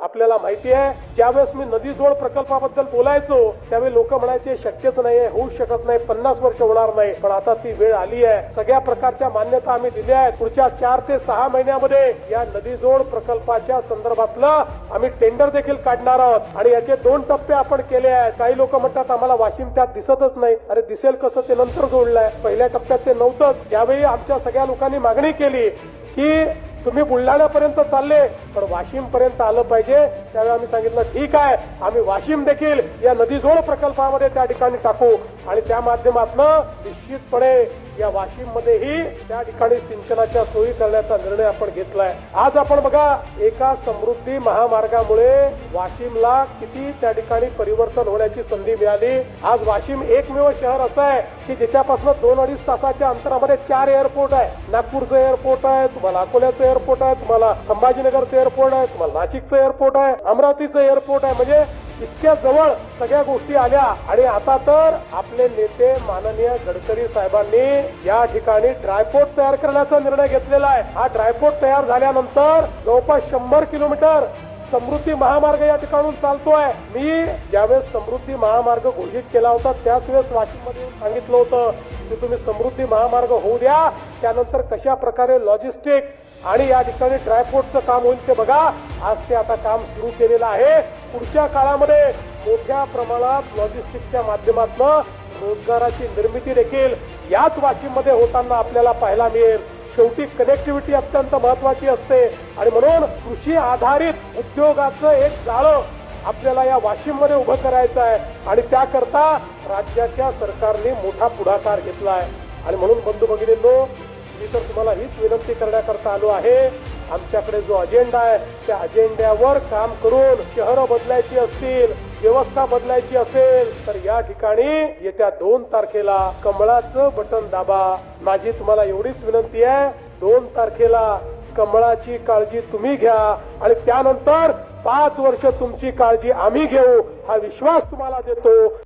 आपल्याला माहिती आहे ज्यावेळेस मी नदी जोड प्रकल्पाबद्दल बोलायचो त्यावेळी लोक म्हणायचे शक्यच नाहीये होऊ शकत नाही पन्नास वर्ष होणार नाही पण आता ती वेळ आली आहे. सगळ्या प्रकारच्या मान्यता आम्ही दिल्या आहेत. पुढच्या चार ते सहा महिन्यामध्ये या नदी जोड प्रकल्पाच्या संदर्भातलं आम्ही टेंडर देखील काढणार आहोत. आणि याचे दोन टप्पे आपण केले आहेत. काही लोक म्हणतात आम्हाला वाशिम त्यात दिसतच नाही. अरे दिसेल कसं ते नंतर जोडलंय. पहिल्या टप्प्यात ते नव्हतंच. ज्यावेळी आमच्या सगळ्या लोकांनी मागणी केली की तुम्ही बुलढाण्यापर्यंत चालले पण वाशिमपर्यंत आलं पाहिजे. त्यावेळी आम्ही सांगितलं ठीक आहे आम्ही वाशिम देखील या नदीजोड प्रकल्पामध्ये त्या ठिकाणी टाकू. आणि त्या माध्यमातून निश्चितपणे या वाशिममध्येही त्या ठिकाणी सिंचनाच्या सोयी करण्याचा निर्णय आपण घेतलाय. आज आपण बघा एका समृद्धी महामार्गामुळे वाशिमला किती त्या ठिकाणी परिवर्तन होण्याची संधी मिळाली. आज वाशिम एकमेव शहर असं आहे की ज्याच्यापासून दोन अडीच तासाच्या अंतरामध्ये चार एअरपोर्ट आहे. नागपूरचं एअरपोर्ट आहे तुम्हाला अकोल्याचं एअरपोर्ट आहे तुम्हाला संभाजीनगरचं एअरपोर्ट आहे तुम्हाला नाशिकचं एअरपोर्ट आहे अमरावतीचं एअरपोर्ट आहे. म्हणजे इतक्या जवळ सगळ्या गोष्टी आल्या. आणि आता तर आपले नेते माननीय गडकरी साहेबांनी या ठिकाणी ड्रायपोर्ट तयार करण्याचा निर्णय घेतलेला आहे. हा ड्रायपोर्ट तयार झाल्यानंतर जवळपास शंभर किलोमीटर समृद्धी महामार्ग या ठिकाणून चालतोय. मी ज्यावेळेस समृद्धी महामार्ग घोषित केला होता त्याच वेळेस वाशिममध्ये सांगितलं होतं की तुम्ही समृद्धी महामार्ग होऊ द्या. त्यानंतर कशा प्रकारे लॉजिस्टिक आणि या ठिकाणी ड्रायपोर्टचं काम होईल ते बघा. आज ते आता काम सुरू केलेलं आहे. पुढच्या काळामध्ये मोठ्या प्रमाणात लॉजिस्टिकच्या माध्यमातून रोजगाराची निर्मिती देखील याच वाशिममध्ये होताना आपल्याला पाहायला मिळेल. शेवटी कनेक्टिव्हिटी अत्यंत महत्वाची असते. आणि म्हणून कृषी आधारित उद्योगाचं एक जाळं आपल्याला या वाशिममध्ये उभं करायचं आहे. आणि त्याकरता राज्याच्या सरकारने मोठा पुढाकार घेतला आहे. आणि म्हणून बंधू भगिनींनो मी तर तुम्हाला हीच विनंती करण्याकरता आलो आहे. आमच्याकडे जो अजेंडा आहे त्या अजेंड्यावर काम करून शहरं बदलायची असतील व्यवस्था बदलायची असेल तर या ठिकाणी येत्या दोन तारखेला कमळाचं बटन दाबा. माझी तुम्हाला एवढीच विनंती आहे दोन तारखेला कमळाची काळजी तुम्ही घ्या आणि त्यानंतर पाच वर्ष तुमची काळजी आम्ही घेऊ हा विश्वास तुम्हाला देतो.